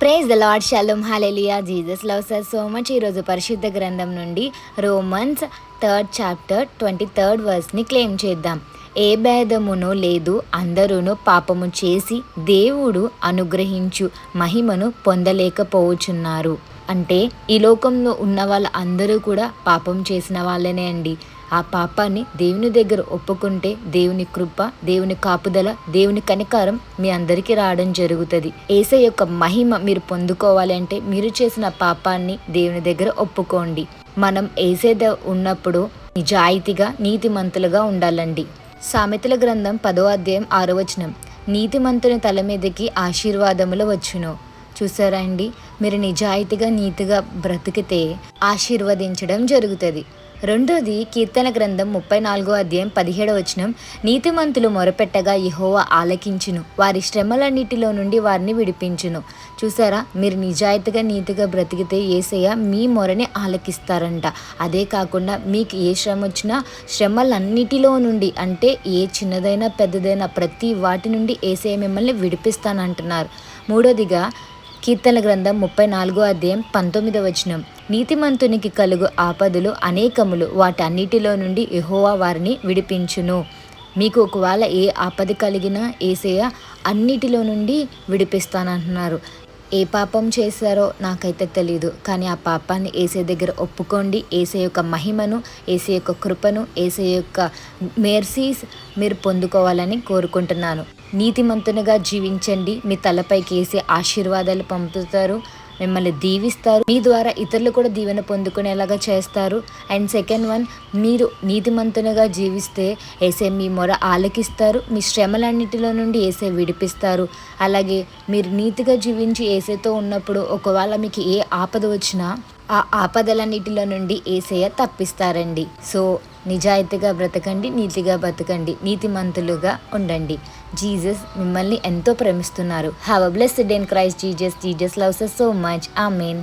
Praise the lord shalom hallelujah Jesus love sir so much ఈరోజు పరిశుద్ధ గ్రంథం నుండి Romans third chapter twenty third వర్స్ని claim చేద్దాం. ఏ భేదమును లేదు అందరూను పాపము చేసి దేవుడు అనుగ్రహించు మహిమను పొందలేకపోవచున్నారు అంటే ఈ లోకంలో ఉన్న వాళ్ళ అందరూ కూడా పాపం చేసిన వాళ్ళనే అండి. ఆ పాపాన్ని దేవుని దగ్గర ఒప్పుకుంటే దేవుని కృప దేవుని కాపుదల దేవుని కనికారం మీ అందరికీ రావడం జరుగుతుంది. ఏసై యొక్క మహిమ మీరు పొందుకోవాలి అంటే మీరు చేసిన పాపాన్ని దేవుని దగ్గర ఒప్పుకోండి. మనం ఏసేద ఉన్నప్పుడు నిజాయితీగా నీతిమంతులుగా ఉండాలండి. సామెతల గ్రంథం పదో అధ్యాయం ఆరో వచనం. నీతిమంతుని తల మీదకి ఆశీర్వాదములు వచ్చును. చూసారా అండి మీరు నిజాయితీగా నీతిగా బ్రతికితే ఆశీర్వదించడం జరుగుతుంది. రెండోది కీర్తన గ్రంథం ముప్పై నాలుగో అధ్యాయం పదిహేడవ వచనం నీతిమంతులు మొరపెట్టగా యహోవ ఆలకించును. వారి శ్రమలన్నిటిలో నుండి వారిని విడిపించును. చూసారా? మీరు నిజాయితీగా నీతిగా బ్రతికితే ఏసయ్య మీ మొరని ఆలకిస్తారంట. అదే కాకుండా మీకు ఏ శ్రమ వచ్చినా శ్రమలన్నిటిలో నుండి అంటే ఏ చిన్నదైనా పెద్దదైనా ప్రతి వాటి నుండి ఏసయ్య మిమ్మల్ని విడిపిస్తానంటున్నారు. మూడోదిగా కీర్తన గ్రంథం ముప్పై నాలుగో అధ్యాయం పంతొమ్మిదవ వచనం. నీతిమంతునికి కలుగు ఆపదలు అనేకములు వాటన్నిటిలో నుండి ఎహోవా వారిని విడిపించును. మీకు ఒకవేళ ఏ ఆపద కలిగినా ఏసయ్య అన్నిటిలో నుండి విడిపిస్తానంటున్నారు. ఏ పాపం చేశారో నాకైతే తెలియదు కానీ ఆ పాపాన్ని ఏసే దగ్గర ఒప్పుకోండి. ఏసే యొక్క మహిమను ఏసే యొక్క కృపను ఏసే యొక్క మెర్సీస్ మీరు పొందుకోవాలని కోరుకుంటున్నాను. నీతిమంతునిగా జీవించండి. మీ తలపైకి వేసే ఆశీర్వాదాలు పంపుతారు. మిమ్మల్ని దీవిస్తారు. మీ ద్వారా ఇతరులు కూడా దీవెన పొందుకునేలాగా చేస్తారు. అండ్ సెకండ్ వన్ మీరు నీతిమంతునిగా జీవిస్తే ఏసే మీ మొర ఆలకిస్తారు. మీ శ్రమలన్నిటిలో నుండి ఏసే విడిపిస్తారు. అలాగే మీరు నీతిగా జీవించి ఏసేతో ఉన్నప్పుడు ఒకవేళ మీకు ఏ ఆపద వచ్చినా ఆ ఆపదలన్నిటిలో నుండి ఏసయ్య తప్పిస్తారండి. సో నిజాయితీగా బ్రతకండి నీతిగా బ్రతకండి నీతిమంతులుగా ఉండండి. జీజస్ మిమ్మల్ని ఎంతో ప్రేమిస్తున్నారు. Have a blessed in Christ Jesus Jesus loves so much ఆ మెయిన్